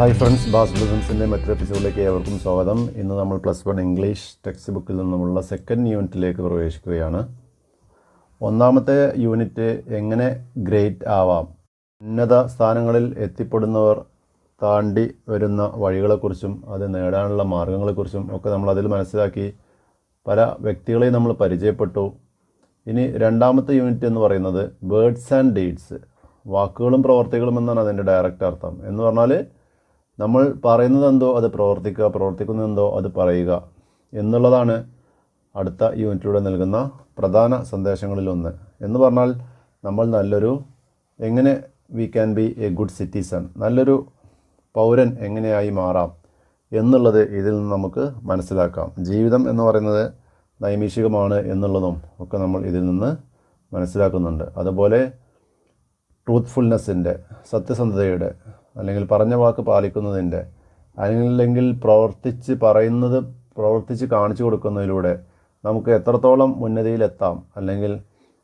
Hi friends bass ബിസിനസിന്റെ മറ്റൊരു എപ്പിസോഡിലേക്ക് ഏവർക്കും സ്വാഗതം. ഇന്ന് നമ്മൾ പ്ലസ് വൺ ഇംഗ്ലീഷ് ടെക്സ്റ്റ് ബുക്കിൽ നിന്നുമുള്ള സെക്കൻഡ് യൂണിറ്റിലേക്ക് പ്രവേശിക്കുകയാണ്. ഒന്നാമത്തെ യൂണിറ്റ് എങ്ങനെ ഗ്രേറ്റ് ആവാം? ഉന്നത സ്ഥാനങ്ങളിൽ എത്തിപ്പെടുന്നവർ താണ്ടി വരുന്ന വഴികളെക്കുറിച്ചും അത് നേടാനുള്ള മാർഗങ്ങളെക്കുറിച്ചും ഒക്കെ നമ്മൾ അതിൽ മനസ്സിലാക്കി പല വ്യക്തികളെയും നമ്മൾ പരിചയപ്പെട്ടു. ഇനി രണ്ടാമത്തെ യൂണിറ്റ് എന്ന് പറയുന്നത് വേർഡ്സ് ആൻഡ് ഡീഡ്സ് വാക്കുകളും പ്രവർത്തികളും എന്നാണ് അതിന്റെ ഡയറക്റ്റ് അർത്ഥം. എന്ന് പറഞ്ഞാൽ നമ്മൾ പറയുന്നത് എന്തോ അത് പ്രവർത്തിക്കുക പ്രവർത്തിക്കുന്നതെന്തോ അത് പറയുക എന്നുള്ളതാണ് അടുത്ത യൂണിറ്റിലൂടെ നൽകുന്ന പ്രധാന സന്ദേശങ്ങളിലൊന്ന് എന്ന് പറഞ്ഞാൽ നമ്മൾ നല്ലൊരു എങ്ങനെ we can be a good citizen നല്ലൊരു പൗരൻ എങ്ങനെയായി മാറാം എന്നുള്ളത് ഇതിൽ നിന്ന് നമുക്ക് മനസ്സിലാക്കാം. ജീവിതം എന്ന് പറയുന്നത് നൈമിഷികമാണ് എന്നുള്ളതും ഒക്കെ നമ്മൾ ഇതിൽ നിന്ന് മനസ്സിലാക്കുന്നുണ്ട്. അതുപോലെ ട്രൂത്ത്ഫുൾനെസ്സിന്റെ സത്യസന്ധതയുടെ അല്ലെങ്കിൽ പറഞ്ഞ വാക്ക് പാലിക്കുന്നതിന്റെ അല്ലെങ്കിൽ പ്രവർത്തിച്ച് പറയുന്നത് പ്രവർത്തിച്ച് കാണിച്ചു കൊടുക്കുന്നതിലൂടെ നമുക്ക് എത്രത്തോളം ഉന്നതിയിലെത്താം അല്ലെങ്കിൽ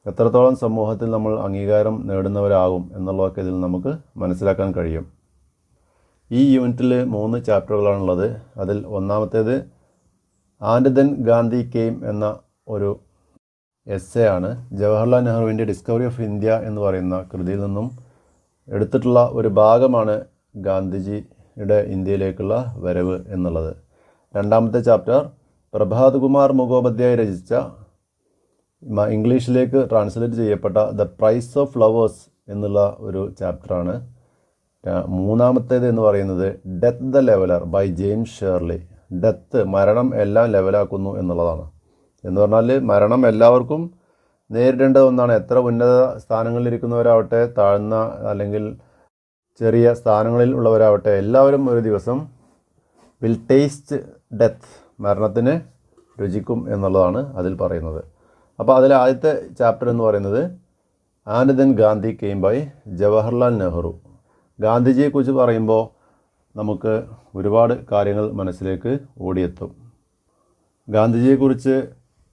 എത്രത്തോളം സമൂഹത്തിൽ നമ്മൾ അംഗീകാരം നേടുന്നവരാകും എന്നുള്ളതൊക്കെ ഇതിൽ നമുക്ക് മനസ്സിലാക്കാൻ കഴിയും. ഈ യൂണിറ്റിൽ മൂന്ന് ചാപ്റ്ററുകളാണുള്ളത്. അതിൽ ഒന്നാമത്തേത് ആൻഡ് ദെൻ ഗാന്ധി കെയിം എന്ന ഒരു എസ്സേ ആണ്. ജവഹർലാൽ നെഹ്റുവിന്റെ ഡിസ്കവറി ഓഫ് ഇന്ത്യ എന്ന് പറയുന്ന കൃതിയിൽ നിന്നും എടുത്തിട്ടുള്ള ഒരു ഭാഗമാണ് ഗാന്ധിജിയുടെ ഇന്ത്യയിലേക്കുള്ള വരവ് എന്നുള്ളത്. രണ്ടാമത്തെ ചാപ്റ്റർ പ്രഭാത് കുമാർ മുഖോപാധ്യായ രചിച്ച ഇംഗ്ലീഷിലേക്ക് ട്രാൻസ്ലേറ്റ് ചെയ്യപ്പെട്ട ദ പ്രൈസ് ഓഫ് ഫ്ലവേഴ്സ് എന്നുള്ള ഒരു ചാപ്റ്ററാണ്. മൂന്നാമത്തേത് എന്ന് പറയുന്നത് death the leveller by James Shirley death മരണം എല്ലാം ലെവലാക്കുന്നു എന്നുള്ളതാണ്. എന്ന് പറഞ്ഞാൽ മരണം എല്ലാവർക്കും നേരിടേണ്ട ഒന്നാണ് എത്ര ഉന്നത സ്ഥാനങ്ങളിലിരിക്കുന്നവരാവട്ടെ താഴ്ന്ന അല്ലെങ്കിൽ ചെറിയ സ്ഥാനങ്ങളിൽ ഉള്ളവരാവട്ടെ എല്ലാവരും ഒരു ദിവസം വിൽ ടേസ്റ്റ് ഡെത്ത് മരണത്തിന് രുചിക്കും എന്നുള്ളതാണ് അതിൽ പറയുന്നത്. അപ്പോൾ അതിൽ ആദ്യത്തെ ചാപ്റ്റർ എന്ന് പറയുന്നത് and then Gandhi came by Jawaharlal Nehru. ഗാന്ധിജിയെക്കുറിച്ച് പറയുമ്പോൾ നമുക്ക് ഒരുപാട് കാര്യങ്ങൾ മനസ്സിലേക്ക് ഓടിയെത്തും. ഗാന്ധിജിയെക്കുറിച്ച്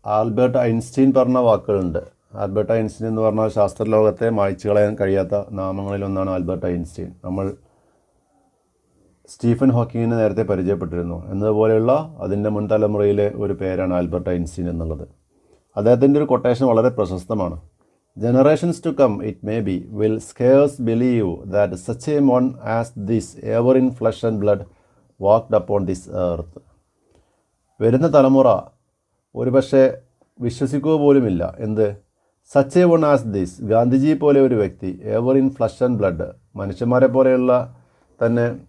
ആൽബർട്ട് ഐൻസ്റ്റീൻ പറഞ്ഞ വാക്കുകളുണ്ട്. ആൽബർട്ട് ഐൻസ്റ്റീൻ എന്ന് പറഞ്ഞാൽ ശാസ്ത്രലോകത്തെ മായ്ച്ചു കളയാൻ കഴിയാത്ത നാമങ്ങളിലൊന്നാണ് ആൽബർട്ട് ഐൻസ്റ്റീൻ. നമ്മൾ സ്റ്റീഫൻ ഹോക്കിങ്ങിനെ നേരത്തെ പരിചയപ്പെട്ടിരുന്നു. എന്നതുപോലെയുള്ള അതിന്റെ മുൻ തലമുറയിലെ ഒരു പേരാണ് ആൽബർട്ട് ഐൻസ്റ്റീൻ എന്നുള്ളത്. അദ്ദേഹത്തിന്റെ ഒരു കൊട്ടേഷൻ വളരെ പ്രശസ്തമാണ്. Generations to come it may be will scarce believe that such a one as this ever in flesh and blood walked upon this earth വരുന്ന തലമുറ ഒരുപക്ഷെ വിശ്വസിക്കുക പോലുമില്ല. എന്ത്? Such a one as this. Gandhiji പോലെ ഒരു വ്യക്തി ever in flesh and blood മനുഷ്യന്മാരെ പോലെയുള്ള തന്നെ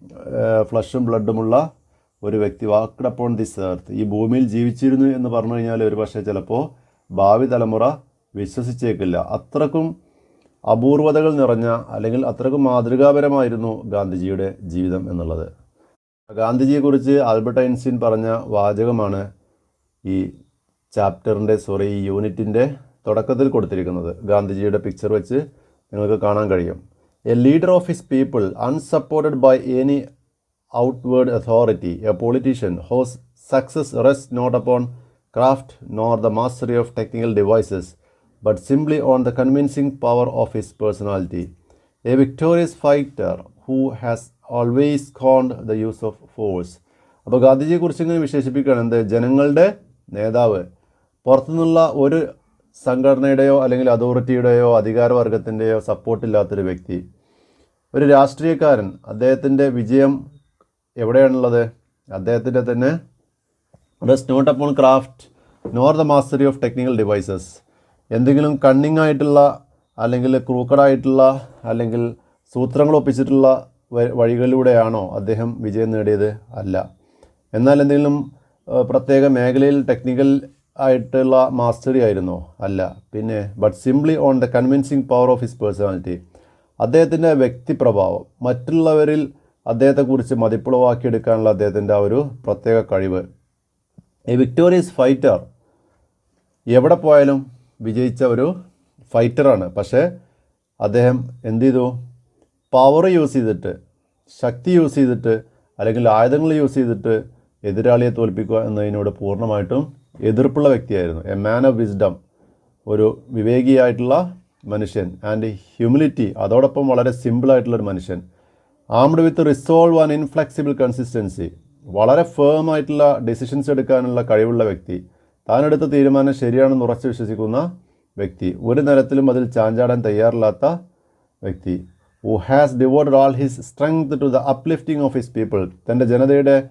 ഫ്ലഷും ബ്ലഡുമുള്ള ഒരു വ്യക്തി വാക്ക്ഡ് അപ്പോൺ ദിസ് എർത്ത് ഈ ഭൂമിയിൽ ജീവിച്ചിരുന്നു എന്ന് പറഞ്ഞു കഴിഞ്ഞാൽ ഒരുപക്ഷെ ചിലപ്പോൾ ഭാവി തലമുറ വിശ്വസിച്ചേക്കില്ല. അത്രക്കും അപൂർവതകൾ നിറഞ്ഞ അല്ലെങ്കിൽ അത്രക്കും മാതൃകാപരമായിരുന്നു ഗാന്ധിജിയുടെ ജീവിതം എന്നുള്ളത്. ഗാന്ധിജിയെക്കുറിച്ച് ആൽബർട്ട് ഐൻസ്റ്റീൻ പറഞ്ഞ വാചകമാണ് ഈ ചാപ്റ്ററിന്റെ സോറി ഈ യൂണിറ്റിന്റെ തുടക്കത്തിൽ കൊടുത്തിരിക്കുന്നത്. ഗാന്ധിജിയുടെ പിക്ചർ വെച്ച് നിങ്ങൾക്ക് കാണാൻ കഴിയും. A leader of his people unsupported by any outward authority a politician whose success rest not upon craft nor the mastery of technical devices but simply on the convincing power of his personality a victorious fighter who has always scorned the use of force അപ്പോൾ ഗാന്ധിജിയെക്കുറിച്ച് ഇങ്ങനെ വിശേഷിപ്പിക്കുകയാണ് എന്ത് ജനങ്ങളുടെ നേതാവ് പുറത്തുനിന്നുള്ള ഒരു സംഘടനയുടെയോ അല്ലെങ്കിൽ അതോറിറ്റിയുടെയോ അധികാരവർഗത്തിന്റെയോ സപ്പോർട്ടില്ലാത്തൊരു വ്യക്തി ഒരു രാഷ്ട്രീയക്കാരൻ അദ്ദേഹത്തിന്റെ വിജയം എവിടെയാണുള്ളത്? അദ്ദേഹത്തിന്റെ തന്നെ rest not upon craft nor the mastery of technical devices. എന്തെങ്കിലും കണ്ണിങ് ആയിട്ടുള്ള അല്ലെങ്കിൽ ക്രൂക്കഡായിട്ടുള്ള അല്ലെങ്കിൽ സൂത്രങ്ങൾ ഒപ്പിച്ചിട്ടുള്ള വഴികളിലൂടെയാണോ അദ്ദേഹം വിജയം നേടിയത്? അല്ല. എന്നാൽ എന്തെങ്കിലും പ്രത്യേക മേഖലയിൽ ടെക്നിക്കൽ ആയിട്ടുള്ള മാസ്റ്ററി ആയിരുന്നോ. അല്ല പിന്നെ but simply on the convincing power of his personality അദ്ദേഹത്തിന്റെ വ്യക്തിപ്രഭാവം മറ്റുള്ളവരിൽ അദ്ദേഹത്തെക്കുറിച്ച് മതിപ്പുളവാക്കിയെടുക്കാനുള്ള അദ്ദേഹത്തിന്റെ ആ ഒരു പ്രത്യേക കഴിവ്. എ വിക്ടോറിയസ് ഫൈറ്റർ എവിടെ പോയാലും വിജയിച്ച ഒരു ഫൈറ്ററാണ് പക്ഷേ അദ്ദേഹം എന്ത് ചെയ്തു? പവർ യൂസ് ചെയ്തിട്ട് ശക്തി യൂസ് ചെയ്തിട്ട് അല്ലെങ്കിൽ ആയുധങ്ങൾ യൂസ് ചെയ്തിട്ട് എതിരാളിയെ തോൽപ്പിക്കുക എന്നതിനോട് പൂർണമായിട്ടും എതിർപ്പുള്ള വ്യക്തിയായിരുന്നു. എ മാൻ ഓഫ് വിസ്ഡം ഒരു വിവേകിയായിട്ടുള്ള മനുഷ്യൻ. ആൻഡ് ഹ്യൂമിലിറ്റി അതോടൊപ്പം വളരെ സിമ്പിളായിട്ടുള്ളൊരു മനുഷ്യൻ. Armed with resolve and inflexible consistency വളരെ ഫേം ആയിട്ടുള്ള ഡിസിഷൻസ് എടുക്കാനുള്ള കഴിവുള്ള വ്യക്തി. താനെടുത്ത തീരുമാനം ശരിയാണെന്ന് ഉറച്ചു വിശ്വസിക്കുന്ന വ്യക്തി. ഒരു തരത്തിലും അതിൽ ചാഞ്ചാടാൻ തയ്യാറില്ലാത്ത വ്യക്തി. Who has devoted all his strength to the uplifting of his people തന്റെ ജനതയുടെ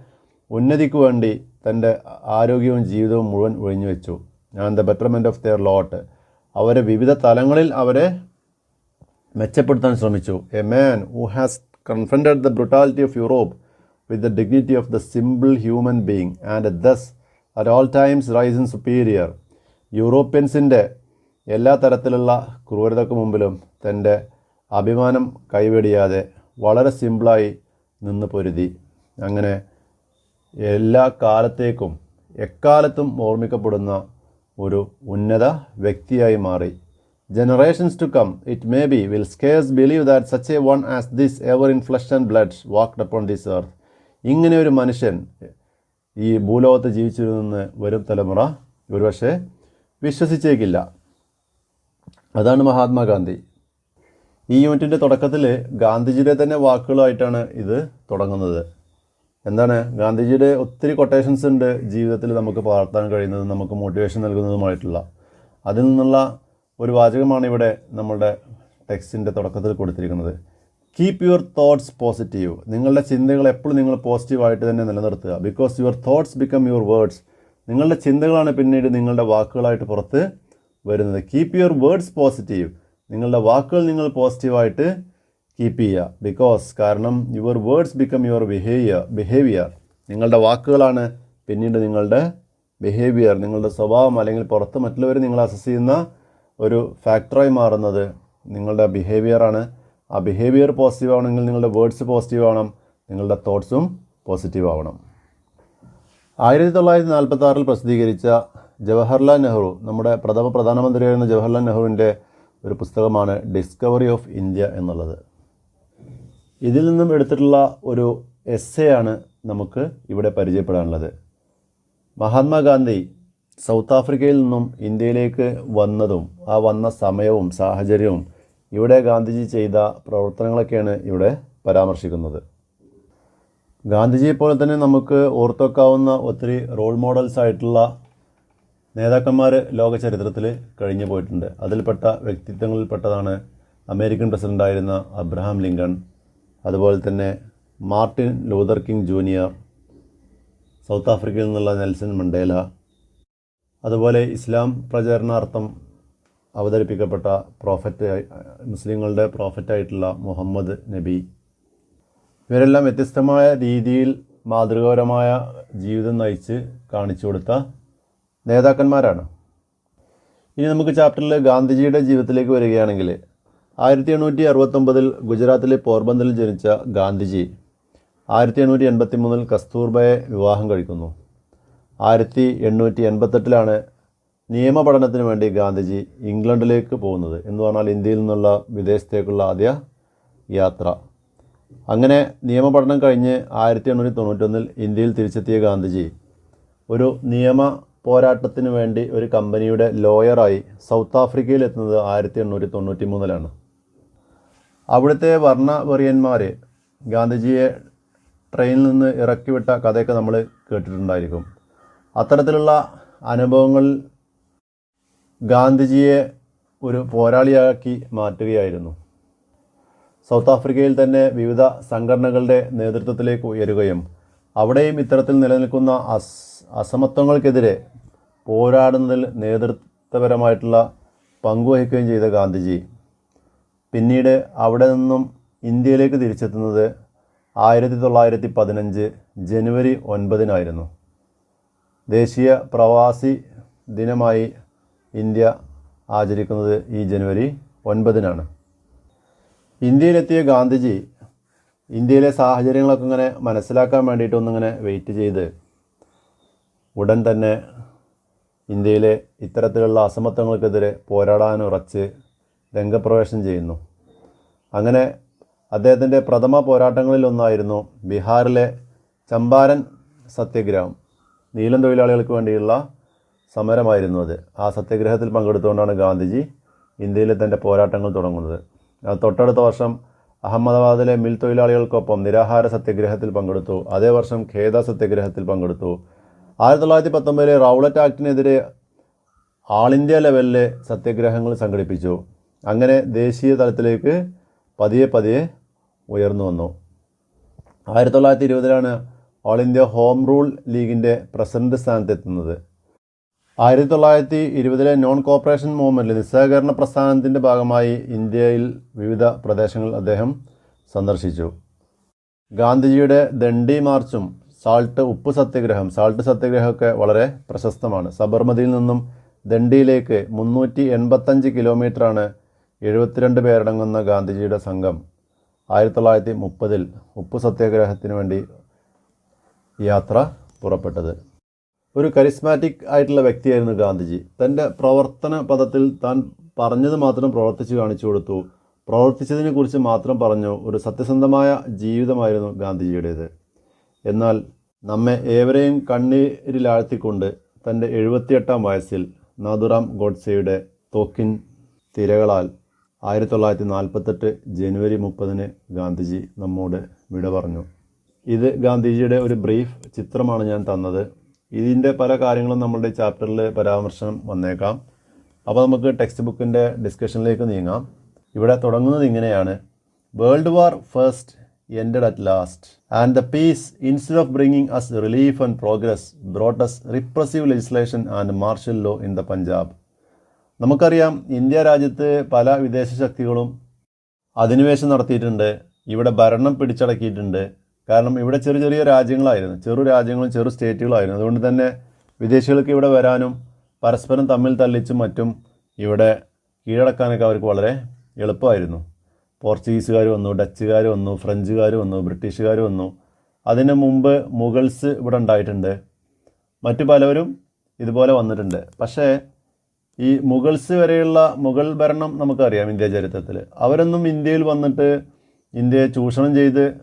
ഉന്നതിക്ക് വേണ്ടി തന്റെ ആരോഗ്യവും ജീവിതവും മുഴുവൻ ഒഴിഞ്ഞു വെച്ചു. ഞാൻ the betterment of their lot. അവരെ വിവിധ തലങ്ങളിൽ അവരെ മെച്ചപ്പെടുത്താൻ ശ്രമിച്ചു. A man who has confronted the brutality of Europe with the dignity of the simple human being and thus at all times rise in superior. യൂറോപ്യൻസിന്റെ എല്ലാ തരത്തിലുള്ള ക്രൂരതയ്ക്ക് മുമ്പിലും തന്റെ അഭിമാനം കൈവെടിയാതെ വളരെ സിമ്പിളായി നിന്ന് പൊരുതി. അങ്ങനെ എല്ലാ കാലത്തേക്കും എക്കാലത്തും ഓർമ്മിക്കപ്പെടുന്ന ഒരു ഉന്നത വ്യക്തിയായി മാറി. Generations to come it may be will scarce believe that such a one as this ever in flesh and blood walked upon this earth ഇങ്ങനെ ഒരു മനുഷ്യൻ ഈ ഭൂലോകത്ത് ജീവിച്ചിരുന്നെന്ന് വരും തലമുറ ഒരുപക്ഷെ വിശ്വസിച്ചേക്കില്ല. അതാണ് മഹാത്മാഗാന്ധി. ഈ യൂണിറ്റിന്റെ തുടക്കത്തിൽ ഗാന്ധിജിയുടെ തന്നെ വാക്കുകളായിട്ടാണ് ഇത് തുടങ്ങുന്നത്. എന്താണ്? ഗാന്ധിജിയുടെ ഒത്തിരി കൊട്ടേഷൻസ് ഉണ്ട് ജീവിതത്തിൽ നമുക്ക് പകർത്താൻ കഴിയുന്നതും നമുക്ക് മോട്ടിവേഷൻ നൽകുന്നതുമായിട്ടുള്ള. അതിൽ നിന്നുള്ള ഒരു വാചകമാണ് ഇവിടെ നമ്മളുടെ ടെക്സ്റ്റിന്റെ തുടക്കത്തിൽ കൊടുത്തിരിക്കുന്നത്. കീപ്പ് യുവർ തോട്ട്സ് പോസിറ്റീവ് നിങ്ങളുടെ ചിന്തകൾ എപ്പോഴും നിങ്ങൾ പോസിറ്റീവായിട്ട് തന്നെ നിലനിർത്തുക. Because your thoughts become your words നിങ്ങളുടെ ചിന്തകളാണ് പിന്നീട് നിങ്ങളുടെ വാക്കുകളായിട്ട് പുറത്ത് വരുന്നത്. കീപ്പ് യുവർ വേർഡ്സ് പോസിറ്റീവ് നിങ്ങളുടെ വാക്കുകൾ നിങ്ങൾ പോസിറ്റീവായിട്ട് കീപ്പ് ചെയ്യുക. ബിക്കോസ് കാരണം your words become your behaviour behaviour നിങ്ങളുടെ വാക്കുകളാണ് പിന്നീട് നിങ്ങളുടെ ബിഹേവിയർ നിങ്ങളുടെ സ്വഭാവം അല്ലെങ്കിൽ പുറത്ത് മറ്റുള്ളവർ നിങ്ങൾ അസസ് ചെയ്യുന്ന ഒരു ഫാക്ടറായി മാറുന്നത് നിങ്ങളുടെ ബിഹേവിയറാണ് ആ ബിഹേവിയർ പോസിറ്റീവ് ആവണമെങ്കിൽ നിങ്ങളുടെ വേർഡ്സ് പോസിറ്റീവ് ആവണം നിങ്ങളുടെ തോട്ട്സും പോസിറ്റീവ് ആവണം. ആയിരത്തി തൊള്ളായിരത്തി നാൽപ്പത്തി ആറിൽ പ്രസിദ്ധീകരിച്ച ജവഹർലാൽ നെഹ്റു നമ്മുടെ പ്രഥമ പ്രധാനമന്ത്രിയായിരുന്ന ജവഹർലാൽ നെഹ്റുവിന്റെ ഒരു പുസ്തകമാണ് ഡിസ്കവറി ഓഫ് ഇന്ത്യ എന്നുള്ളത്. ഇതിൽ നിന്നും എടുത്തിട്ടുള്ള ഒരു എസ്സേ ആണ് നമുക്ക് ഇവിടെ പരിചയപ്പെടാനുള്ളത്. മഹാത്മാഗാന്ധി സൗത്ത് ആഫ്രിക്കയിൽ നിന്നും ഇന്ത്യയിലേക്ക് വന്നതും ആ വന്ന സമയവും സാഹചര്യവും ഇവിടെ ഗാന്ധിജി ചെയ്ത പ്രവർത്തനങ്ങളൊക്കെയാണ് ഇവിടെ പരാമർശിക്കുന്നത്. ഗാന്ധിജിയെ പോലെ തന്നെ നമുക്ക് ഓർത്തൊക്കാവുന്ന ഒത്തിരി റോൾ മോഡൽസ് ആയിട്ടുള്ള നേതാക്കന്മാർ ലോക ചരിത്രത്തിൽ കഴിഞ്ഞു പോയിട്ടുണ്ട്. അതിൽപ്പെട്ട വ്യക്തിത്വങ്ങളിൽപ്പെട്ടതാണ് അമേരിക്കൻ പ്രസിഡന്റായിരുന്ന അബ്രഹാം ലിങ്കൺ അതുപോലെ തന്നെ Martin Luther King Junior South ആഫ്രിക്കയിൽ നിന്നുള്ള നെൽസൺ മണ്ടേല അതുപോലെ ഇസ്ലാം പ്രചരണാർത്ഥം അവതരിപ്പിക്കപ്പെട്ട പ്രോഫറ്റ് മുസ്ലിങ്ങളുടെ പ്രോഫറ്റായിട്ടുള്ള മുഹമ്മദ് നബി. ഇവരെല്ലാം വ്യത്യസ്തമായ രീതിയിൽ മാതൃകാപരമായ ജീവിതം നയിച്ച് കാണിച്ചു കൊടുത്ത നേതാക്കന്മാരാണ്. ഇനി നമുക്ക് ചാപ്റ്ററിൽ ഗാന്ധിജിയുടെ ജീവിതത്തിലേക്ക് വരികയാണെങ്കിൽ ആയിരത്തി എണ്ണൂറ്റി അറുപത്തൊമ്പതിൽ ഗുജറാത്തിലെ പോർബന്തറിൽ ജനിച്ച ഗാന്ധിജി ആയിരത്തി എണ്ണൂറ്റി എൺപത്തി മൂന്നിൽ കസ്തൂർബയെ വിവാഹം കഴിക്കുന്നു. ആയിരത്തി എണ്ണൂറ്റി എൺപത്തെട്ടിലാണ് നിയമപഠനത്തിന് വേണ്ടി ഗാന്ധിജി ഇംഗ്ലണ്ടിലേക്ക് പോകുന്നത് എന്ന് പറഞ്ഞാൽ ഇന്ത്യയിൽ നിന്നുള്ള വിദേശത്തേക്കുള്ള ആദ്യ യാത്ര. അങ്ങനെ നിയമപഠനം കഴിഞ്ഞ് ആയിരത്തി എണ്ണൂറ്റി തൊണ്ണൂറ്റൊന്നിൽ ഇന്ത്യയിൽ തിരിച്ചെത്തിയ ഗാന്ധിജി ഒരു നിയമ പോരാട്ടത്തിന് വേണ്ടി ഒരു കമ്പനിയുടെ ലോയറായി സൗത്ത് ആഫ്രിക്കയിൽ എത്തുന്നത് ആയിരത്തി എണ്ണൂറ്റി തൊണ്ണൂറ്റി മൂന്നിലാണ് അവിടുത്തെ വർണവെറിയന്മാർ ഗാന്ധിജിയെ ട്രെയിനിൽ നിന്ന് ഇറക്കിവിട്ട കഥയൊക്കെ നമ്മൾ കേട്ടിട്ടുണ്ടായിരിക്കും. അത്തരത്തിലുള്ള അനുഭവങ്ങൾ ഗാന്ധിജിയെ ഒരു പോരാളിയാക്കി മാറ്റുകയായിരുന്നു. സൗത്ത് ആഫ്രിക്കയിൽ തന്നെ വിവിധ സംഘടനകളുടെ നേതൃത്വത്തിലേക്ക് ഉയരുകയും അവിടെയും ഇത്തരത്തിൽ നിലനിൽക്കുന്ന അസ് അസമത്വങ്ങൾക്കെതിരെ പോരാടുന്നതിൽ നേതൃത്വപരമായിട്ടുള്ള പങ്കുവഹിക്കുകയും ചെയ്ത ഗാന്ധിജി പിന്നീട് അവിടെ നിന്നും ഇന്ത്യയിലേക്ക് തിരിച്ചെത്തുന്നത് ആയിരത്തി തൊള്ളായിരത്തി പതിനഞ്ച് ജനുവരി ഒൻപതിനായിരുന്നു. ദേശീയ പ്രവാസി ദിനമായി ഇന്ത്യ ആചരിക്കുന്നത് ഈ ജനുവരി ഒൻപതിനാണ്. ഇന്ത്യയിലെത്തിയ ഗാന്ധിജി ഇന്ത്യയിലെ സാഹചര്യങ്ങളൊക്കെ ഇങ്ങനെ മനസ്സിലാക്കാൻ വേണ്ടിയിട്ടൊന്നിങ്ങനെ വെയിറ്റ് ചെയ്ത് ഉടൻ തന്നെ ഇന്ത്യയിലെ ഇത്തരത്തിലുള്ള അസമത്വങ്ങൾക്കെതിരെ പോരാടാൻ ഉറച്ച് രംഗപ്രവേശനം ചെയ്യുന്നു. അങ്ങനെ അദ്ദേഹത്തിന്റെ പ്രഥമ പോരാട്ടങ്ങളിലൊന്നായിരുന്നു ബീഹാറിലെ ചമ്പാരൻ സത്യഗ്രഹം. നീലം തൊഴിലാളികൾക്ക് വേണ്ടിയുള്ള സമരമായിരുന്നു അത്. ആ സത്യഗ്രഹത്തിൽ പങ്കെടുത്തുകൊണ്ടാണ് ഗാന്ധിജി ഇന്ത്യയിലെ തന്റെ പോരാട്ടങ്ങൾ തുടങ്ങുന്നത്. തൊട്ടടുത്ത വർഷം അഹമ്മദാബാദിലെ മിൽ തൊഴിലാളികൾക്കൊപ്പം നിരാഹാര സത്യഗ്രഹത്തിൽ പങ്കെടുത്തു. അതേ വർഷം ഖേദ സത്യഗ്രഹത്തിൽ പങ്കെടുത്തു. ആയിരത്തി തൊള്ളായിരത്തി പത്തൊമ്പതിലെ റൗളറ്റ് ആക്ടിനെതിരെ ആൾ ഇന്ത്യ ലെവലിലെ സത്യഗ്രഹങ്ങൾ സംഘടിപ്പിച്ചു. അങ്ങനെ ദേശീയ തലത്തിലേക്ക് പതിയെ പതിയെ ഉയർന്നു വന്നു. ആയിരത്തി തൊള്ളായിരത്തി ഇരുപതിലാണ് ഓൾ ഇന്ത്യ ഹോം റൂൾ ലീഗിന്റെ പ്രസിഡന്റ് സ്ഥാനത്തെത്തുന്നത്. ആയിരത്തി തൊള്ളായിരത്തി ഇരുപതിലെ നോൺ കോപ്പറേഷൻ മൂവ്മെന്റിൽ നിസ്സഹകരണ പ്രസ്ഥാനത്തിന്റെ ഭാഗമായി ഇന്ത്യയിൽ വിവിധ പ്രദേശങ്ങൾ അദ്ദേഹം സന്ദർശിച്ചു. ഗാന്ധിജിയുടെ ദണ്ഡി മാർച്ചും സാൾട്ട് ഉപ്പ് സത്യാഗ്രഹം സാൾട്ട് സത്യാഗ്രഹമൊക്കെ വളരെ പ്രശസ്തമാണ്. സബർമതിയിൽ നിന്നും ദണ്ഡിയിലേക്ക് മുന്നൂറ്റി എൺപത്തഞ്ച് കിലോമീറ്ററാണ് എഴുപത്തിരണ്ട് പേരടങ്ങുന്ന ഗാന്ധിജിയുടെ സംഘം ആയിരത്തി തൊള്ളായിരത്തി മുപ്പതിൽ ഉപ്പ് സത്യാഗ്രഹത്തിന് വേണ്ടി യാത്ര പുറപ്പെട്ടത്. ഒരു കരിസ്മാറ്റിക് ആയിട്ടുള്ള വ്യക്തിയായിരുന്നു ഗാന്ധിജി. തന്റെ പ്രവർത്തന പദത്തിൽ താൻ പറഞ്ഞത് മാത്രം പ്രവർത്തിച്ച് കാണിച്ചു കൊടുത്തു. പ്രവർത്തിച്ചതിനെ കുറിച്ച് മാത്രം പറഞ്ഞു ഒരു സത്യസന്ധമായ ജീവിതമായിരുന്നു ഗാന്ധിജിയുടേത്. എന്നാൽ നമ്മെ ഏവരെയും കണ്ണീരിലാഴ്ത്തിക്കൊണ്ട് തന്റെ എഴുപത്തിയെട്ടാം വയസ്സിൽ നാഥുറാം ഗോഡ്സെയുടെ തോക്കിൻ തിരകളാൽ ആയിരത്തി തൊള്ളായിരത്തി നാൽപ്പത്തെട്ട് ജനുവരി മുപ്പതിന് ഗാന്ധിജി നമ്മോട് വിട പറഞ്ഞു. ഇത് ഗാന്ധിജിയുടെ ഒരു ബ്രീഫ് ചിത്രമാണ് ഞാൻ തന്നത്. ഇതിന്റെ പല കാര്യങ്ങളും നമ്മളുടെ ചാപ്റ്ററിൽ പരാമർശം വന്നേക്കാം. അപ്പോൾ നമുക്ക് ടെക്സ്റ്റ് ബുക്കിന്റെ ഡിസ്കഷനിലേക്ക് നീങ്ങാം. ഇവിടെ തുടങ്ങുന്നത് ഇങ്ങനെയാണ്. World war first ended at last. And the peace instead of bringing us relief and progress brought us repressive legislation and martial law in the Punjab. നമുക്കറിയാം ഇന്ത്യ രാജ്യത്ത് പല വിദേശ ശക്തികളും അധിനിവേശം നടത്തിയിട്ടുണ്ട്. ഇവിടെ ഭരണം പിടിച്ചടക്കിയിട്ടുണ്ട്. കാരണം ഇവിടെ ചെറിയ ചെറിയ രാജ്യങ്ങളായിരുന്നു. ചെറു രാജ്യങ്ങളും ചെറു സ്റ്റേറ്റുകളായിരുന്നു. അതുകൊണ്ട് തന്നെ വിദേശികൾക്ക് ഇവിടെ വരാനും പരസ്പരം തമ്മിൽ തല്ലിച്ചും മറ്റും ഇവിടെ കീഴടക്കാനൊക്കെ അവർക്ക് വളരെ എളുപ്പമായിരുന്നു. പോർച്ചുഗീസുകാർ വന്നു ഡച്ചുകാർ വന്നു ഫ്രഞ്ചുകാർ വന്നു ബ്രിട്ടീഷുകാർ വന്നു. അതിന് മുമ്പ് മുഗൾസ് ഇവിടെ ഉണ്ടായിട്ടുണ്ട്. മറ്റു പലവരും ഇതുപോലെ വന്നിട്ടുണ്ട്. പക്ഷേ ഈ മുഗൾസ് വരെയുള്ള മുഗൾ ഭരണം നമുക്കറിയാം ഇന്ത്യ ചരിത്രത്തിൽ അവരൊന്നും ഇന്ത്യയിൽ വന്നിട്ട് ഇന്ത്യയെ ചൂഷണം ചെയ്ത്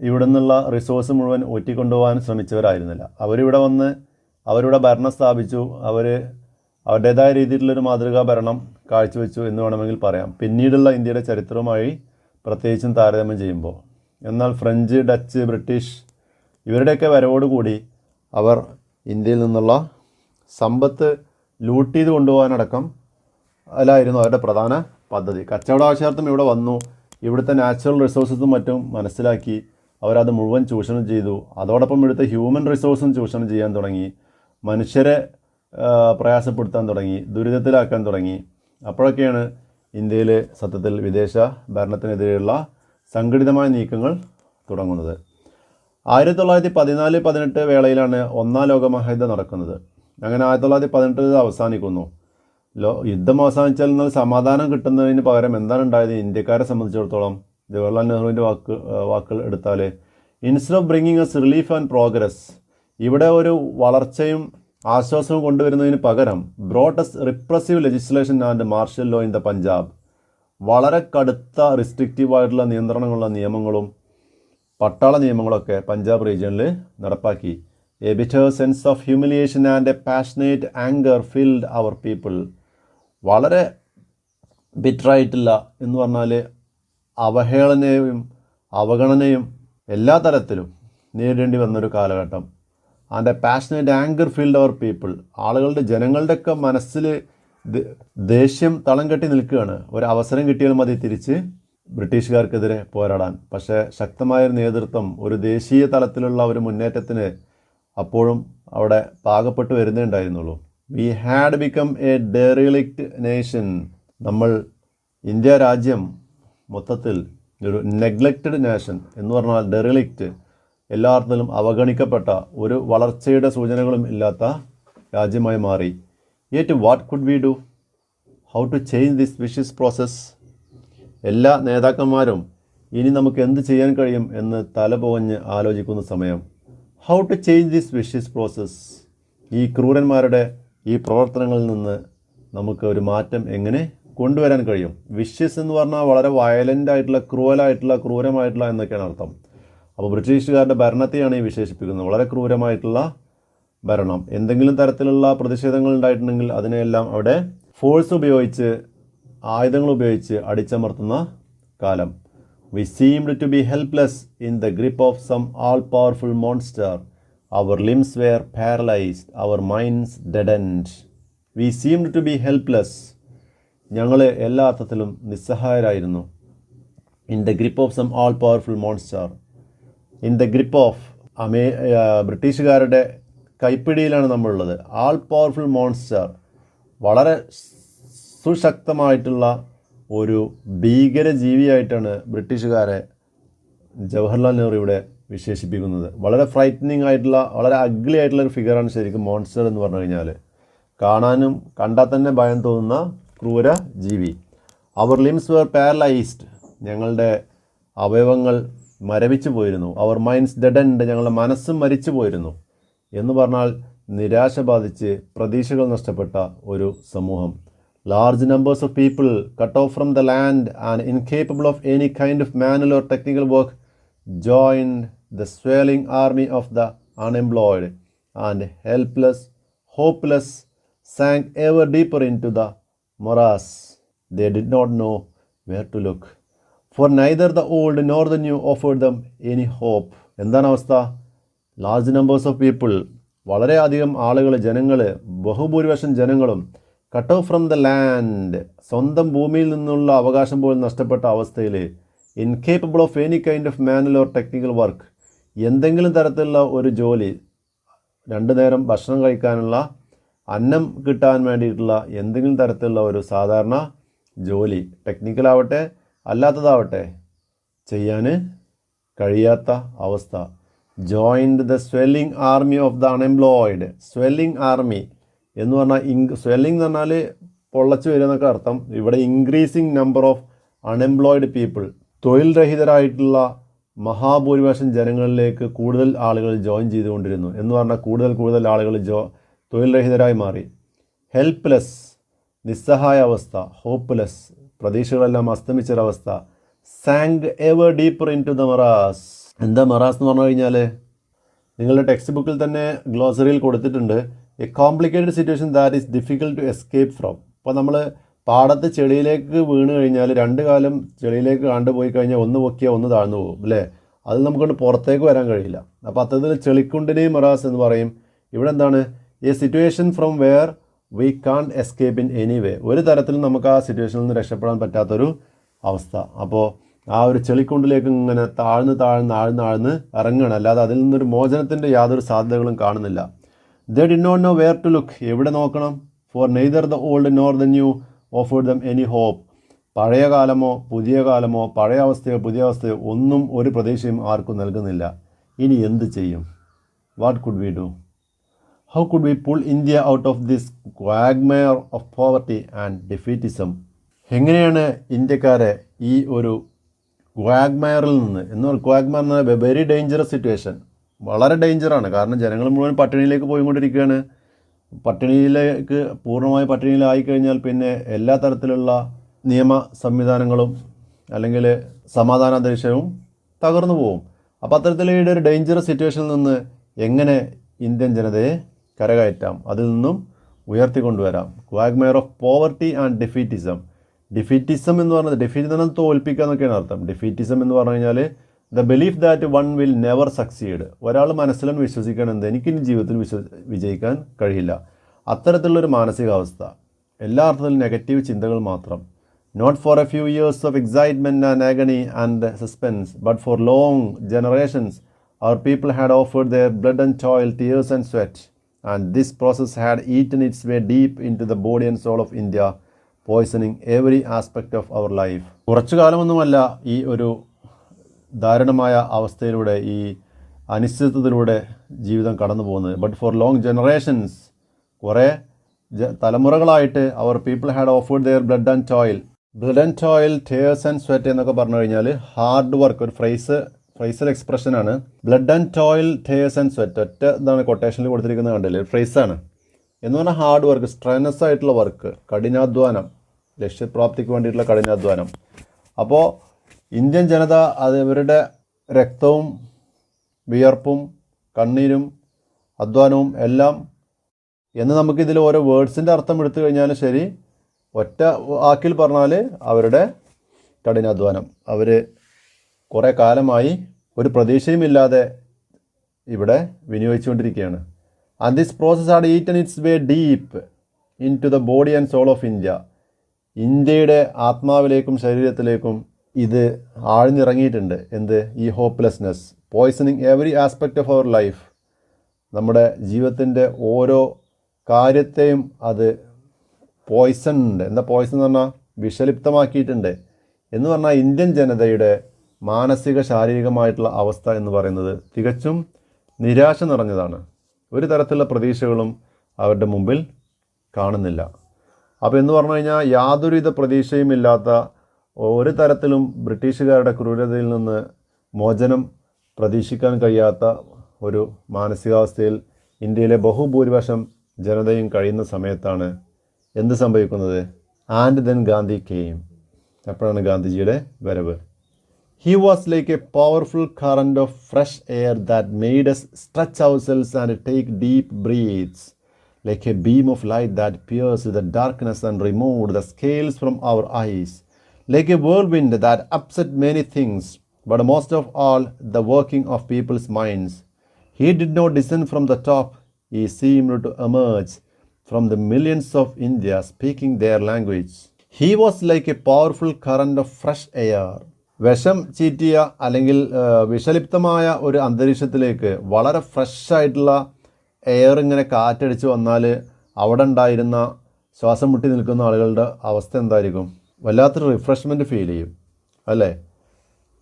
ഇവിടെ നിന്നുള്ള റിസോഴ്സ് മുഴുവൻ ഊറ്റിക്കൊണ്ടുപോകാൻ ശ്രമിച്ചവരായിരുന്നില്ല. അവരിവിടെ വന്ന് അവരുടെ ഭരണം സ്ഥാപിച്ചു. അവർ അവരുടേതായ രീതിയിലുള്ളൊരു മാതൃകാ ഭരണം കാഴ്ചവെച്ചു എന്ന് വേണമെങ്കിൽ പറയാം. പിന്നീടുള്ള ഇന്ത്യയുടെ ചരിത്രവുമായി പ്രത്യേകിച്ചും താരതമ്യം ചെയ്യുമ്പോൾ. എന്നാൽ ഫ്രഞ്ച് ഡച്ച് ബ്രിട്ടീഷ് ഇവരുടെയൊക്കെ വരവോടുകൂടി അവർ ഇന്ത്യയിൽ നിന്നുള്ള സമ്പത്ത് ലൂട്ട് ചെയ്ത് കൊണ്ടുപോകാനടക്കം അല്ലായിരുന്നു അവരുടെ പ്രധാന പദ്ധതി. കച്ചവട ആവശ്യാർത്ഥം ഇവിടെ വന്നു. ഇവിടുത്തെ നാച്ചുറൽ റിസോഴ്സസും മറ്റും മനസ്സിലാക്കി അവരത് മുഴുവൻ ചൂഷണം ചെയ്തു. അതോടൊപ്പം ഇവിടുത്തെ ഹ്യൂമൻ റിസോഴ്സും ചൂഷണം ചെയ്യാൻ തുടങ്ങി. മനുഷ്യരെ പ്രയാസപ്പെടുത്താൻ തുടങ്ങി. ദുരിതത്തിലാക്കാൻ തുടങ്ങി. അപ്പോഴൊക്കെയാണ് ഇന്ത്യയിൽ സത്യത്തിൽ വിദേശ ഭരണത്തിനെതിരെയുള്ള സംഘടിതമായ നീക്കങ്ങൾ തുടങ്ങുന്നത്. ആയിരത്തി തൊള്ളായിരത്തി പതിനാല് പതിനെട്ട് വേളയിലാണ് ഒന്നാം ലോകമഹായുദ്ധം നടക്കുന്നത്. അങ്ങനെ ആയിരത്തി തൊള്ളായിരത്തി പതിനെട്ടിൽ അവസാനിക്കുന്നു. ലോ യുദ്ധം അവസാനിച്ചാൽ എന്നാൽ സമാധാനം കിട്ടുന്നതിന് പകരം എന്താണ് ഉണ്ടായത്? ഇന്ത്യക്കാരെ സംബന്ധിച്ചിടത്തോളം ജവഹർലാൽ നെഹ്റുവിന്റെ വാക്ക് വാക്കുകൾ എടുത്താൽ instead of bringing us relief and progress ഇവിടെ ഒരു വളർച്ചയും ആശ്വാസവും കൊണ്ടുവരുന്നതിന് പകരം brought us repressive legislation and martial law in the Punjab വളരെ കടുത്ത റിസ്ട്രിക്റ്റീവ് ആയിട്ടുള്ള നിയന്ത്രണങ്ങളുള്ള നിയമങ്ങളും പട്ടാള നിയമങ്ങളൊക്കെ പഞ്ചാബ് റീജിയനിൽ നടപ്പാക്കി. A bitter sense of humiliation and a passionate anger filled our people വളരെ ബിറ്ററായിട്ടില്ല എന്ന് പറഞ്ഞാൽ അവഹേളനയും അവഗണനയും എല്ലാ തലത്തിലും നേരിടേണ്ടി വന്നൊരു കാലഘട്ടം. And a passionate anger filled our people ആളുകളുടെ ജനങ്ങളുടെയൊക്കെ മനസ്സിൽ ദേഷ്യം തളം കെട്ടി നിൽക്കുകയാണ്. ഒരു അവസരം കിട്ടിയാൽ മതി തിരിച്ച് ബ്രിട്ടീഷുകാർക്കെതിരെ പോരാടാൻ. പക്ഷേ ശക്തമായൊരു നേതൃത്വം ഒരു ദേശീയ തലത്തിലുള്ള ഒരു മുന്നേറ്റത്തിന് അപ്പോഴും അവിടെ പാകപ്പെട്ട് വരുന്നേ ഉണ്ടായിരുന്നുള്ളൂ. We had become a derelict nation നമ്മൾ ഇന്ത്യ രാജ്യം മൊത്തത്തിൽ ഒരു നെഗ്ലക്റ്റഡ് നേഷൻ എന്ന് പറഞ്ഞാൽ ഡെറിലിക്റ്റ് എല്ലാത്തിലും അവഗണിക്കപ്പെട്ട ഒരു വളർച്ചയുടെ സൂചനകളും ഇല്ലാത്ത രാജ്യമായി മാറി. Yet what could we do how to change this vicious process എല്ലാ നേതാക്കന്മാരും ഇനി നമുക്ക് എന്ത് ചെയ്യാൻ കഴിയും എന്ന് തലപോഞ്ഞ് ആലോചിക്കുന്ന സമയം. How to change this vicious process ഈ ക്രൂരന്മാരുടെ ഈ പ്രവർത്തനങ്ങളിൽ നിന്ന് നമുക്ക് ഒരു മാറ്റം എങ്ങനെ കൊണ്ടുവരാൻ കഴിയും? വിഷ്യസ് എന്ന് പറഞ്ഞാൽ വളരെ വയലന്റ് ആയിട്ടുള്ള ക്രൂവലായിട്ടുള്ള ക്രൂരമായിട്ടുള്ള എന്നൊക്കെയാണ് അർത്ഥം. അപ്പോൾ ബ്രിട്ടീഷുകാരുടെ ഭരണത്തെയാണ് ഈ വിശേഷിപ്പിക്കുന്നത്. വളരെ ക്രൂരമായിട്ടുള്ള ഭരണം. എന്തെങ്കിലും തരത്തിലുള്ള പ്രതിഷേധങ്ങൾ ഉണ്ടായിട്ടുണ്ടെങ്കിൽ അതിനെയെല്ലാം അവിടെ ഫോഴ്സ് ഉപയോഗിച്ച് ആയുധങ്ങൾ ഉപയോഗിച്ച് അടിച്ചമർത്തുന്ന കാലം. We seemed to be helpless in the grip of some all powerful monster. Our limbs were paralyzed, our minds deadened. We seemed to be helpless. ഞങ്ങൾ എല്ലാ അർത്ഥത്തിലും നിസ്സഹായരായിരുന്നു in the grip of some all powerful monster in the grip of അമേ ബ്രിട്ടീഷുകാരുടെ കൈപ്പിടിയിലാണ് നമ്മളുള്ളത് all powerful monster വളരെ സുശക്തമായിട്ടുള്ള ഒരു ഭീകര ജീവിയായിട്ടാണ് ബ്രിട്ടീഷുകാരെ ജവഹർലാൽ നെഹ്റു ഇവിടെ വിശേഷിപ്പിക്കുന്നത്. വളരെ ഫ്രൈറ്റനിങ് ആയിട്ടുള്ള വളരെ അഗ്ലി ആയിട്ടുള്ള ഒരു ഫിഗറാണ് ശരിക്കും മോൺസ്റ്റർ എന്ന് പറഞ്ഞു കഴിഞ്ഞാൽ കാണാനും കണ്ടാൽ തന്നെ ഭയം തോന്നുന്ന ക്രൂര ജീവി അവർ ലിംസ് വെർ പാരലൈസ്ഡ് ഞങ്ങളുടെ അവയവങ്ങൾ മരവിച്ചു പോയിരുന്നു. അവർ മൈൻഡ്സ് ഡെഡൻഡ് ഞങ്ങളുടെ മനസ്സും മരിച്ചു പോയിരുന്നു. എന്ന് പറഞ്ഞാൽ നിരാശ ബാധിച്ച് പ്രതീക്ഷകൾ നഷ്ടപ്പെട്ട ഒരു സമൂഹം. Large numbers of people cut off from the land and incapable of any kind of manual or technical work joined the swelling army of the unemployed and helpless, hopeless, sank ever deeper into the morass. They did not know where to look. For neither the old nor the new offered them any hope. എന്താണ് അവസ്ഥ large numbers of people വളരെയധികം ആളുകൾ ജനങ്ങൾ ബഹുഭൂരിപക്ഷം ജനങ്ങളും cut off from the land സ്വന്തം ഭൂമിയിൽ നിന്നുള്ള അവകാശം പോലും നഷ്ടപ്പെട്ട അവസ്ഥയിൽ incapable of any kind of manual or technical work എന്തെങ്കിലും തരത്തിലുള്ള ഒരു ജോലി രണ്ടു നേരം ഭക്ഷണം കഴിക്കാനുള്ള അന്നം കിട്ടാൻ വേണ്ടിയിട്ടുള്ള എന്തെങ്കിലും തരത്തിലുള്ള ഒരു സാധാരണ ജോലി ടെക്നിക്കലാവട്ടെ അല്ലാത്തതാവട്ടെ ചെയ്യാൻ കഴിയാത്ത അവസ്ഥ. Joined the swelling army of the unemployed swelling army എന്ന് പറഞ്ഞാൽ ഇൻ സ്വെല്ലിംഗ് എന്ന് പറഞ്ഞാൽ പൊള്ളച്ചു വരിക എന്നൊക്കെ അർത്ഥം. ഇവിടെ increasing number of unemployed people തൊഴിൽ രഹിതരായിട്ടുള്ള മഹാഭൂരിപക്ഷം ജനങ്ങളിലേക്ക് കൂടുതൽ ആളുകൾ ജോയിൻ ചെയ്തുകൊണ്ടിരുന്നു. എന്ന് പറഞ്ഞാൽ കൂടുതൽ കൂടുതൽ ആളുകൾ ജോ തൊഴിൽ രഹിതരായി മാറി. ഹെൽപ്ലെസ് നിസ്സഹായ അവസ്ഥ ഹോപ്പ്ലെസ് പ്രതീക്ഷകളെല്ലാം അസ്തമിച്ചൊരവസ്ഥ. Sank ever deeper into the morass എന്താ മറാസ് എന്ന് പറഞ്ഞു കഴിഞ്ഞാൽ നിങ്ങളുടെ ടെക്സ്റ്റ് ബുക്കിൽ തന്നെ ഗ്ലോസറിയിൽ കൊടുത്തിട്ടുണ്ട്. A complicated situation that is difficult to escape from അപ്പോൾ നമ്മൾ പാടത്ത് ചെളിയിലേക്ക് വീണ് കഴിഞ്ഞാൽ രണ്ട് കാലം ചെളിയിലേക്ക് കണ്ടുപോയി കഴിഞ്ഞാൽ ഒന്ന് പൊക്കിയാൽ ഒന്ന് താഴ്ന്നു പോകും അല്ലേ? അത് നമുക്കൊണ്ട് പുറത്തേക്ക് വരാൻ കഴിയില്ല. അപ്പോൾ അത്തരത്തിൽ ചെളിക്കുണ്ടിനെയും മറാസ് എന്ന് പറയും. ഇവിടെ എന്താണ് a situation from where we can't escape in any way ഒരു തരത്തിലും നമുക്ക് ആ സിറ്റുവേഷനിൽ നിന്ന് രക്ഷപ്പെടാൻ പറ്റാത്തൊരു അവസ്ഥ. അപ്പോൾ ആ ഒരു ചെളിക്കുണ്ടിലേക്ക് ഇങ്ങനെ താഴ്ന്ന് താഴ്ന്ന് ആഴ്ന്ന് ആഴ്ന്ന് ഇറങ്ങണം. അല്ലാതെ അതിൽ നിന്നൊരു മോചനത്തിന്റെ യാതൊരു സാധ്യതകളും കാണുന്നില്ല. They did not know where to look എവിടെ നോക്കണം? For neither the old nor the new offered them any hope പഴയ കാലമോ പുതിയ കാലമോ പഴയ അവസ്ഥയോ പുതിയ അവസ്ഥയോ ഒന്നും ഒരു പ്രതീക്ഷയും ആർക്കും നൽകുന്നില്ല. ഇനി എന്ത് ചെയ്യും? What could we do how could we pull India out of this quagmire of poverty and defeatism എങ്ങനെയാണ് ഇന്ത്യക്കാരെ ഈ ഒരു ക്വാഗ്മയറിൽ നിന്ന് എന്ന് ക്വാഗ്മയർ എന്ന് വെരി ഡേഞ്ചറസ് സിറ്റുവേഷൻ വളരെ ഡേഞ്ചറാണ്. കാരണം ജനങ്ങൾ മുഴുവൻ പട്ടിണിയിലേക്ക് പോയിക്കൊണ്ടിരിക്കുകയാണ്. പട്ടിണിയിലേക്ക് പൂർണമായി പട്ടിണിയിലായി കഴിഞ്ഞാൽ പിന്നെ എല്ലാ തരത്തിലുള്ള നിയമ സംവിധാനങ്ങളും അല്ലെങ്കിൽ സമാധാന അന്തരീക്ഷവും തകർന്നു പോകും. അപ്പോൾ അത്തരത്തിലുള്ള ഒരു ഡേഞ്ചറസ് സിറ്റുവേഷനിൽ നിന്ന് എങ്ങനെ ഇന്ത്യൻ ജനതയെ കരകയറ്റാം? അതിൽ നിന്നും ഉയർത്തിക്കൊണ്ടുവരാം. Quagmire of poverty and defeatism. Defeatism എന്ന് പറഞ്ഞത് ഡിഫീറ്റ് എന്ന് പറഞ്ഞാൽ തോൽപ്പിക്കുക എന്നൊക്കെയാണ് അർത്ഥം. ഡിഫീറ്റിസം എന്ന് പറഞ്ഞു കഴിഞ്ഞാൽ the belief that one will never succeed. ഒരാൾ മനസ്സിലും വിശ്വസിക്കണം എന്ത്? എനിക്കിനി ജീവിതത്തിൽ വിശ്വ വിജയിക്കാൻ കഴിയില്ല. അത്തരത്തിലുള്ളൊരു മാനസികാവസ്ഥ. എല്ലാ അർത്ഥത്തിലും നെഗറ്റീവ് ചിന്തകൾ മാത്രം. Not for a few years of excitement and agony and suspense but for long generations our people had offered their blood and toil tears and sweat and this process had eaten its way deep into the body and soul of India poisoning every aspect of our life കുറച്ചു കാലമൊന്നുമല്ല ഈ ഒരു ദാരുണമായ അവസ്ഥയിലൂടെ ഈ അനിശ്ചിതത്വത്തിലൂടെ ജീവിതം കടന്നു പോകുന്നത്. But for long generations കുറേ തലമുറകളായിട്ട് our people had offered their blood and toil blood and toil tears and sweat എന്നൊക്കെ പറഞ്ഞു കഴിഞ്ഞാൽ ഹാർഡ് വർക്ക് ഒരു phrase phrasal എക്സ്പ്രഷനാണ് blood and toil tears and sweat ഒറ്റ ഇതാണ് കൊട്ടേഷനിൽ കൊടുത്തിരിക്കുന്നത് കണ്ടില്ലേ? ഫ്രൈസാണ് എന്ന് പറഞ്ഞാൽ ഹാർഡ് വർക്ക് സ്ട്രെനസ് ആയിട്ടുള്ള വർക്ക് കഠിനാധ്വാനം ലക്ഷ്യപ്രാപ്തിക്ക് വേണ്ടിയിട്ടുള്ള കഠിനാധ്വാനം. അപ്പോൾ ഇന്ത്യൻ ജനത അത് ഇവരുടെ രക്തവും വിയർപ്പും കണ്ണീരും അധ്വാനവും എല്ലാം എന്ന് നമുക്കിതിൽ ഓരോ വേർഡ്സിന്റെ അർത്ഥം എടുത്തു കഴിഞ്ഞാൽ ശരി. ഒറ്റ വാക്കിൽ പറഞ്ഞാൽ അവരുടെ കഠിനാധ്വാനം. അവർ കുറേ കാലമായി ഒരു പ്രതീക്ഷയുമില്ലാതെ ഇവിടെ വിനിയോഗിച്ചുകൊണ്ടിരിക്കുകയാണ്. And this process had eaten its way deep into the body and soul of India ഇന്ത്യയുടെ ആത്മാവിലേക്കും ശരീരത്തിലേക്കും ഇത് ആഴ്ന്നിറങ്ങിയിട്ടുണ്ട്. എന്ത്? ഈ hopelessness poisoning every aspect of our life നമ്മുടെ ജീവിതത്തിന്റെ ഓരോ കാര്യത്തെയും അത് പോയ്സൺ ഉണ്ട്. എന്താ പോയ്സൺ എന്ന് പറഞ്ഞാൽ? വിഷലിപ്തമാക്കിയിട്ടുണ്ട്. എന്ന് പറഞ്ഞാൽ ഇന്ത്യൻ ജനതയുടെ മാനസിക ശാരീരികമായിട്ടുള്ള അവസ്ഥ എന്ന് പറയുന്നത് തികച്ചും നിരാശ നിറഞ്ഞതാണ്. ഒരു തരത്തിലുള്ള പ്രതീക്ഷകളും അവരുടെ മുമ്പിൽ കാണുന്നില്ല. അപ്പോൾ എന്ന് പറഞ്ഞു കഴിഞ്ഞാൽ യാതൊരുവിധ പ്രതീക്ഷയും ഇല്ലാത്ത ഒരു തരത്തിലും ബ്രിട്ടീഷുകാരുടെ ക്രൂരതയിൽ നിന്ന് മോചനം പ്രതീക്ഷിക്കാൻ കഴിയാത്ത ഒരു മാനസികാവസ്ഥയിൽ ഇന്ത്യയിലെ ബഹുഭൂരിപക്ഷം ജനതയും കഴിയുന്ന സമയത്താണ് എന്ത് സംഭവിക്കുന്നത്? ആൻഡ് ദെൻ ഗാന്ധി കെയും എപ്പോഴാണ് ഗാന്ധിജിയുടെ വരവ്. He was like a powerful current of fresh air that made us stretch ourselves and take deep breaths like a beam of light that pierce the darkness and remove the scales from our eyes like a whirlwind that upset many things, but most of all, the working of people's minds. He did not descend from the top, he seemed to emerge from the millions of India speaking their language. He was like a powerful current of fresh air. വിഷം ചീറ്റിയ അല്ലെങ്കിൽ വിഷലിപ്തമായ ഒരു അന്തരീക്ഷത്തിലേക്ക് വളരെ fresh ആയിട്ടുള്ള air ഇങ്ങനെ കാറ്റടിച്ച് വന്നാൽ അവിടെ ഉണ്ടായിരുന്ന ശ്വാസം മുട്ടി നിൽക്കുന്ന ആളുകളുടെ അവസ്ഥ എന്തായിരിക്കും വല്ലാത്തൊരു റിഫ്രഷ്മെന്റ് ഫീൽ ചെയ്യും അല്ലേ?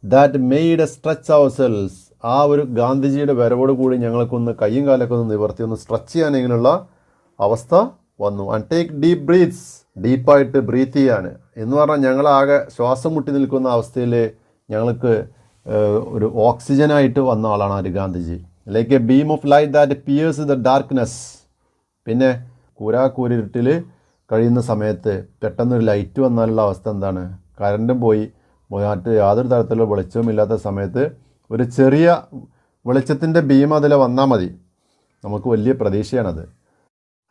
That made a stretch ourselves ആ ഒരു ഗാന്ധിജിയുടെ വരവോട് കൂടി ഞങ്ങൾക്കൊന്ന് കയ്യും കാലൊക്കെ ഒന്ന് നിവർത്തി ഒന്ന് സ്ട്രെച്ച് ചെയ്യാൻ ഇങ്ങനെയുള്ള അവസ്ഥ വന്നു. ആൻഡ് ടേക്ക് ഡീപ്പ് ബ്രീത്ത്സ് ഡീപ്പായിട്ട് ബ്രീത്ത് ചെയ്യാൻ എന്ന് പറഞ്ഞാൽ ഞങ്ങളാകെ ശ്വാസം മുട്ടി നിൽക്കുന്ന അവസ്ഥയിൽ ഞങ്ങൾക്ക് ഒരു ഓക്സിജനായിട്ട് വന്ന ആളാണ് ആര് Gandhiji. Like a beam of light that pierce the darkness പിന്നെ കൂരാക്കൂരിട്ടിൽ കഴിയുന്ന സമയത്ത് പെട്ടെന്നൊരു ലൈറ്റ് വന്നാലുള്ള അവസ്ഥ എന്താണ്? കറണ്ടും പോയി. മറ്റ് യാതൊരു തരത്തിലുള്ള വെളിച്ചവും ഇല്ലാത്ത സമയത്ത് ഒരു ചെറിയ വെളിച്ചത്തിന്റെ ഭീമ അതിൽ വന്നാൽ മതി. നമുക്ക് വലിയ പ്രതീക്ഷയാണത്.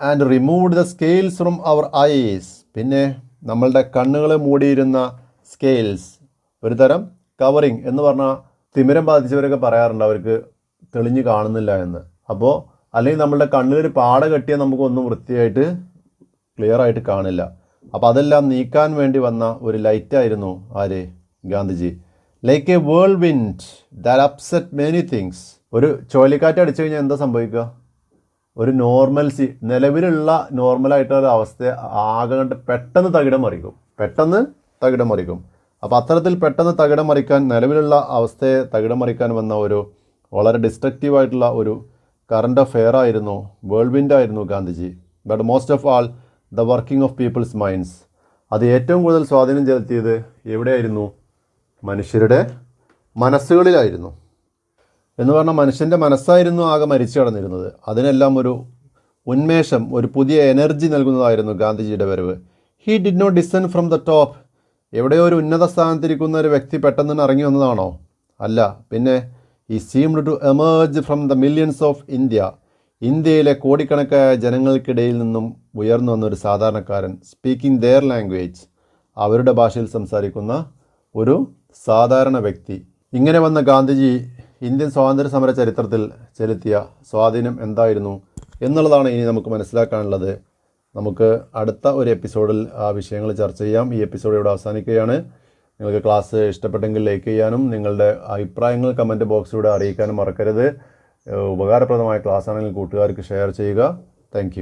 And removed the scales from our eyes പിന്നെ നമ്മളുടെ കണ്ണുകൾ മൂടിയിരുന്ന സ്കെയിൽസ് ഒരു തരം കവറിങ് എന്ന് പറഞ്ഞാൽ തിമിരം ബാധിച്ചവരൊക്കെ പറയാറുണ്ട് അവർക്ക് തെളിഞ്ഞ് കാണുന്നില്ല എന്ന്. അപ്പോൾ അല്ലെങ്കിൽ നമ്മളുടെ കണ്ണിലൊരു പാട കെട്ടിയാൽ നമുക്കൊന്നും വൃത്തിയായിട്ട് ക്ലിയർ ആയിട്ട് കാണില്ല. അപ്പോൾ അതെല്ലാം നീക്കാൻ വേണ്ടി വന്ന ഒരു ലൈറ്റായിരുന്നു ആര്? Gandhiji. Like a whirlwind that upset many things ഒരു ചുഴലിക്കാറ്റ് അടിച്ചു കഴിഞ്ഞാൽ എന്താ സംഭവിക്കുക? ഒരു നോർമൽസി നിലവിലുള്ള നോർമലായിട്ടുള്ള അവസ്ഥ ആകെ കണ്ട് പെട്ടെന്ന് തകിടം മറിക്കും. പെട്ടെന്ന് തകിടം മറിക്കും. അപ്പോൾ അത്തരത്തിൽ പെട്ടെന്ന് തകിടം മറിക്കാൻ നിലവിലുള്ള അവസ്ഥയെ തകിടം മറിക്കാൻ വന്ന ഒരു വളരെ ഡിസ്ട്രക്റ്റീവ് ആയിട്ടുള്ള ഒരു കറണ്ട് അഫെയർ ആയിരുന്നു വേൾഡ് ആയിരുന്നു Gandhiji. But most of all the working of people's minds അത് ഏറ്റവും കൂടുതൽ സ്വാധീനം ചെലുത്തിയത് എവിടെയായിരുന്നു? മനുഷ്യരുടെ മനസ്സുകളിലായിരുന്നു. എന്ന് പറഞ്ഞാൽ മനുഷ്യന്റെ മനസ്സായിരുന്നു ആകെ മരിച്ചു കടന്നിരുന്നത്. അതിനെല്ലാം ഒരു ഉന്മേഷം ഒരു പുതിയ എനർജി നൽകുന്നതായിരുന്നു ഗാന്ധിജിയുടെ വരവ്. He did not descend from the top എവിടെയോ ഒരു ഉന്നത സ്ഥാനത്തിരിക്കുന്ന ഒരു വ്യക്തി പെട്ടെന്ന് ഇറങ്ങി വന്നതാണോ? അല്ല. പിന്നെ ഈ seemed to emerge from the millions of India ഇന്ത്യയിലെ കോടിക്കണക്കായ ജനങ്ങൾക്കിടയിൽ നിന്നും ഉയർന്നു വന്ന ഒരു സാധാരണക്കാരൻ സ്പീക്കിംഗ് ദെയർ ലാംഗ്വേജ് അവരുടെ ഭാഷയിൽ സംസാരിക്കുന്ന ഒരു സാധാരണ വ്യക്തി. ഇങ്ങനെ വന്ന ഗാന്ധിജി ഇന്ത്യൻ സ്വാതന്ത്ര്യ സമര ചരിത്രത്തിൽ ചെലുത്തിയ സ്വാധീനം എന്തായിരുന്നു എന്നുള്ളതാണ് ഇനി നമുക്ക് മനസ്സിലാക്കാനുള്ളത്. നമുക്ക് അടുത്ത ഒരു എപ്പിസോഡിൽ ആ വിഷയങ്ങൾ ചർച്ച ചെയ്യാം. ഈ എപ്പിസോഡ് ഇവിടെ അവസാനിക്കുകയാണ്. നിങ്ങൾക്ക് ക്ലാസ് ഇഷ്ടപ്പെട്ടെങ്കിൽ ലൈക്ക് ചെയ്യാനും നിങ്ങളുടെ അഭിപ്രായങ്ങൾ കമന്റ് ബോക്സിലൂടെ അറിയിക്കാനും മറക്കരുത്. ഉപകാരപ്രദമായ ക്ലാസ് ആണെങ്കിൽ കൂട്ടുകാർക്ക് ഷെയർ ചെയ്യുക. താങ്ക്